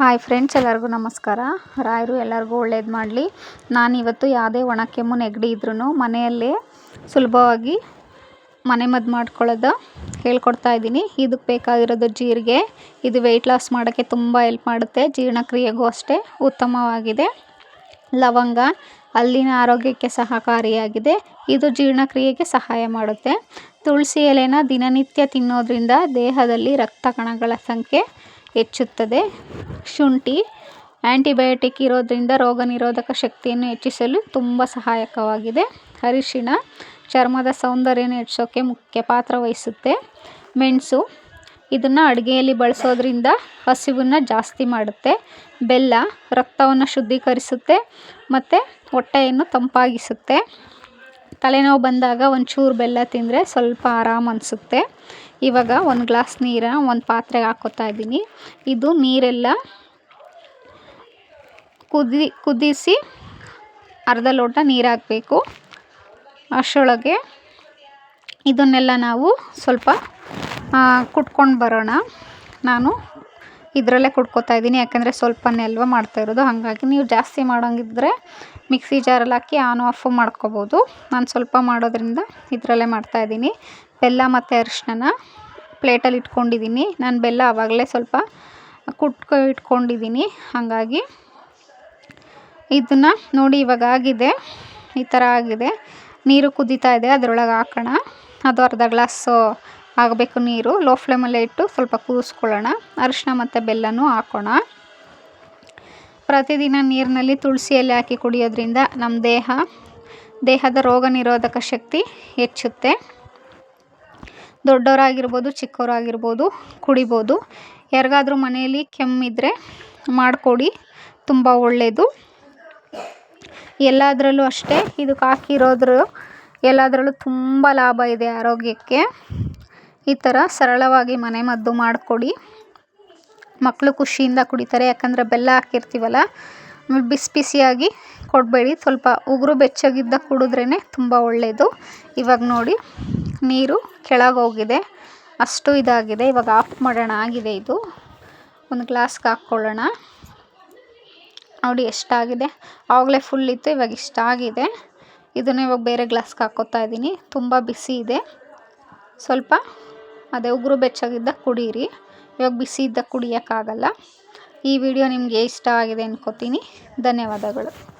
Hi friends, ಎಲ್ಲರಿಗೂ ನಮಸ್ಕಾರ. ರಾಯರು ಎಲ್ಲರಿಗೂ ಒಳ್ಳೇದು ಮಾಡಲಿ. ನಾನಿವತ್ತು ಯಾವುದೇ ಒಣ ಕೆಮ್ಮು ನೆಗಡಿ ಇದ್ರೂ ಮನೆಯಲ್ಲೇ ಸುಲಭವಾಗಿ ಮನೆ ಮದ್ದು ಮಾಡ್ಕೊಳ್ಳೋದು ಹೇಳ್ಕೊಡ್ತಾ ಇದ್ದೀನಿ. ಇದಕ್ಕೆ ಬೇಕಾಗಿರೋದು ಜೀರಿಗೆ. ಇದು ವೆಯ್ಟ್ ಲಾಸ್ ಮಾಡೋಕ್ಕೆ ತುಂಬ ಹೆಲ್ಪ್ ಮಾಡುತ್ತೆ. ಜೀರ್ಣಕ್ರಿಯೆಗೂ ಅಷ್ಟೇ ಉತ್ತಮವಾಗಿದೆ. ಲವಂಗ ಅಲ್ಲಿನ ಆರೋಗ್ಯಕ್ಕೆ ಸಹಕಾರಿಯಾಗಿದೆ. ಇದು ಜೀರ್ಣಕ್ರಿಯೆಗೆ ಸಹಾಯ ಮಾಡುತ್ತೆ. ತುಳಸಿ ಎಲೆನ ದಿನನಿತ್ಯ ತಿನ್ನೋದ್ರಿಂದ ದೇಹದಲ್ಲಿ ರಕ್ತ ಕಣಗಳ ಸಂಖ್ಯೆ ಹೆಚ್ಚುತ್ತದೆ. ಶುಂಠಿ ಆ್ಯಂಟಿಬಯೋಟಿಕ್ ಇರೋದ್ರಿಂದ ರೋಗ ನಿರೋಧಕ ಶಕ್ತಿಯನ್ನು ಹೆಚ್ಚಿಸಲು ತುಂಬ ಸಹಾಯಕವಾಗಿದೆ. ಅರಿಶಿಣ, ಚರ್ಮದ ಸೌಂದರ್ಯನ ಹೆಚ್ಚೋಕ್ಕೆ ಮುಖ್ಯ ಪಾತ್ರ ವಹಿಸುತ್ತೆ. ಮೆಣಸು, ಇದನ್ನು ಅಡುಗೆಯಲ್ಲಿ ಬಳಸೋದ್ರಿಂದ ಹಸಿವನ್ನು ಜಾಸ್ತಿ ಮಾಡುತ್ತೆ. ಬೆಲ್ಲ, ರಕ್ತವನ್ನು ಶುದ್ಧೀಕರಿಸುತ್ತೆ ಮತ್ತು ಹೊಟ್ಟೆಯನ್ನು ತಂಪಾಗಿಸುತ್ತೆ. ತಲೆನೋವು ಬಂದಾಗ ಒಂಚೂರು ಬೆಲ್ಲ ತಿಂದರೆ ಸ್ವಲ್ಪ ಆರಾಮ ಅನಿಸುತ್ತೆ. ಇವಾಗ ಒಂದು ಗ್ಲಾಸ್ ನೀರ ಒಂದು ಪಾತ್ರೆಗೆ ಹಾಕೋತಾ ಇದ್ದೀನಿ. ಇದು ನೀರೆಲ್ಲ ಕುದಿ, ಕುದಿಸಿ ಅರ್ಧ ಲೋಟ ನೀರು ಹಾಕಬೇಕು. ಅಷ್ಟರೊಳಗೆ ಇದನ್ನೆಲ್ಲ ನಾವು ಸ್ವಲ್ಪ ಕುಟ್ಕೊಂಡು ಬರೋಣ. ನಾನು ಇದರಲ್ಲೇ ಕುಟ್ಕೋತಾ ಇದ್ದೀನಿ. ಯಾಕಂದರೆ ಸ್ವಲ್ಪನೇ ಅಲ್ವ ಮಾಡ್ತಾ ಇರೋದು. ಹಾಗಾಗಿ ನೀವು ಜಾಸ್ತಿ ಮಾಡೋಂಗಿದ್ರೆ ಮಿಕ್ಸಿ ಜಾರಲ್ಲಿ ಹಾಕಿ ಆನ್ ಆಫು ಮಾಡ್ಕೋಬೋದು. ನಾನು ಸ್ವಲ್ಪ ಮಾಡೋದ್ರಿಂದ ಇದರಲ್ಲೇ ಮಾಡ್ತಾಯಿದ್ದೀನಿ ಬೆಲ್ಲ ಮತ್ತು ಅರಿಶಿನ ಪ್ಲೇಟಲ್ಲಿ ಇಟ್ಕೊಂಡಿದ್ದೀನಿ. ನಾನು ಬೆಲ್ಲ ಆವಾಗಲೇ ಸ್ವಲ್ಪ ಕುಟ್ಕೊ ಇಟ್ಕೊಂಡಿದ್ದೀನಿ. ಹಾಗಾಗಿ ಇದನ್ನು ನೋಡಿ ಇವಾಗ ಆಗಿದೆ. ಈ ಥರ ಆಗಿದೆ. ನೀರು ಕುದೀತಾ ಇದೆ. ಅದರೊಳಗೆ ಹಾಕೋಣ. ಅದು ಅರ್ಧ ಗ್ಲಾಸು ಆಗಬೇಕು ನೀರು. ಲೋ ಫ್ಲೇಮಲ್ಲೇ ಇಟ್ಟು ಸ್ವಲ್ಪ ಕೂದಿಸ್ಕೊಳ್ಳೋಣ ಅರಿಶಿನ ಮತ್ತು ಬೆಲ್ಲನೂ ಹಾಕೋಣ. ಪ್ರತಿದಿನ ನೀರಿನಲ್ಲಿ ತುಳಸಿ ಹಾಕಿ ಕುಡಿಯೋದ್ರಿಂದ ನಮ್ಮ ದೇಹ, ದೇಹದ ರೋಗ ನಿರೋಧಕ ಶಕ್ತಿ ಹೆಚ್ಚುತ್ತೆ. ದೊಡ್ಡವರಾಗಿರ್ಬೋದು, ಚಿಕ್ಕವರಾಗಿರ್ಬೋದು, ಕುಡಿಬೋದು. ಯಾರಿಗಾದರೂ ಮನೆಯಲ್ಲಿ ಕೆಮ್ಮಿದ್ರೆ ಮಾಡಿಕೊಡಿ. ತುಂಬ ಒಳ್ಳೆಯದು ಎಲ್ಲದರಲ್ಲೂ ಅಷ್ಟೇ, ಇದಕ್ಕೆ ಹಾಕಿರೋದ್ರ ಎಲ್ಲದರಲ್ಲೂ ತುಂಬ ಲಾಭ ಇದೆ ಆರೋಗ್ಯಕ್ಕೆ. ಈ ಥರ ಸರಳವಾಗಿ ಮನೆ ಮದ್ದು ಮಾಡಿಕೊಡಿ. ಮಕ್ಕಳು ಖುಷಿಯಿಂದ ಕುಡಿತಾರೆ, ಯಾಕಂದರೆ ಬೆಲ್ಲ ಹಾಕಿರ್ತೀವಲ್ಲ ಬಿಸಿ ಬಿಸಿಯಾಗಿ ಕೊಡಬೇಡಿ. ಸ್ವಲ್ಪ ಉಗುರು ಬೆಚ್ಚಗಿದ್ದ ಕುಡಿದ್ರೇ ತುಂಬ ಒಳ್ಳೆಯದು ಇವಾಗ ನೋಡಿ, ನೀರು ಕೆಳಗೆ ಹೋಗಿದೆ. ಅಷ್ಟು ಇದಾಗಿದೆ. ಇವಾಗ ಆಫ್ ಮಾಡೋಣ. ಆಗಿದೆ ಇದು. ಒಂದು ಗ್ಲಾಸ್ಗೆ ಹಾಕ್ಕೊಳ್ಳೋಣ. ನೋಡಿ, ಎಷ್ಟಾಗಿದೆ. ಆವಾಗಲೇ ಫುಲ್ ಇತ್ತು, ಇವಾಗ ಇಷ್ಟಾಗಿದೆ ಇದನ್ನು ಇವಾಗ ಬೇರೆ ಗ್ಲಾಸ್ಗೆ ಹಾಕ್ಕೋತಾ ಇದ್ದೀನಿ. ತುಂಬ ಬಿಸಿ ಇದೆ. ಸ್ವಲ್ಪ ಅದೇ ಉಗುರು ಬೆಚ್ಚಗಿದ್ದಾಗ ಕುಡೀರಿ. ಇವಾಗ ಬಿಸಿ ಇದ್ದಾಗ ಕುಡಿಯೋಕ್ಕಾಗಲ್ಲ. ಈ ವಿಡಿಯೋ ನಿಮಗೆ ಇಷ್ಟ ಆಗಿದೆ ಅಂದ್ಕೋತೀನಿ ಧನ್ಯವಾದಗಳು.